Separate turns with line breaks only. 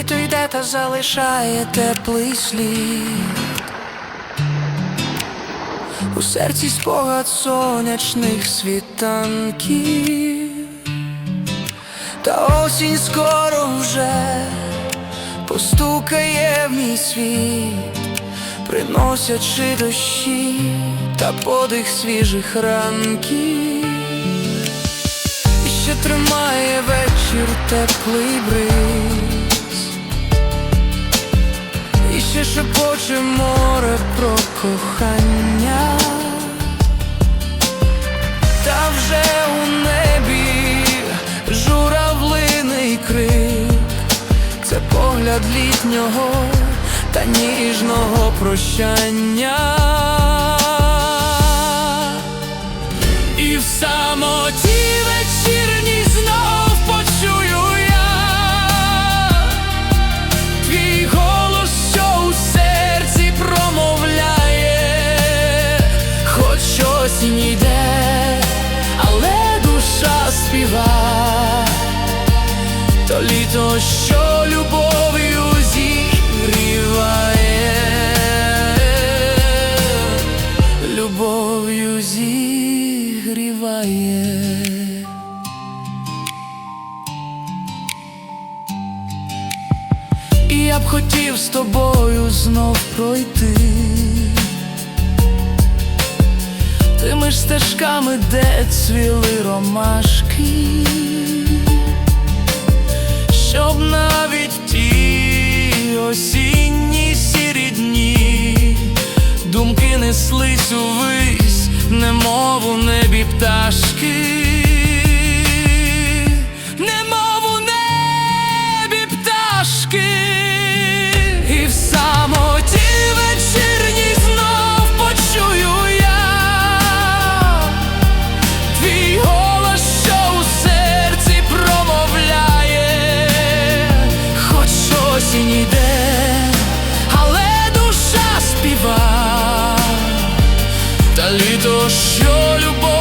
Літо йде та залишає теплий слід. У серці спогад сонячних світанків, та осінь скоро вже постукає в мій світ, приносячи дощі та подих свіжих ранків. І ще тримає вечір теплий бриз, і шепоче море про кохання, та вже у небі журавлиний крик, це погляд літнього та ніжного прощання. Осінь йде, але душа співа, то літо, що любов'ю зігріває, любов'ю зігріває. І я б хотів з тобою знов пройти Тими ж стежками, де цвіли ромашки, щоб навіть ті осінні сірі дні Думки неслись увись, немов у небі пташки. то що любов.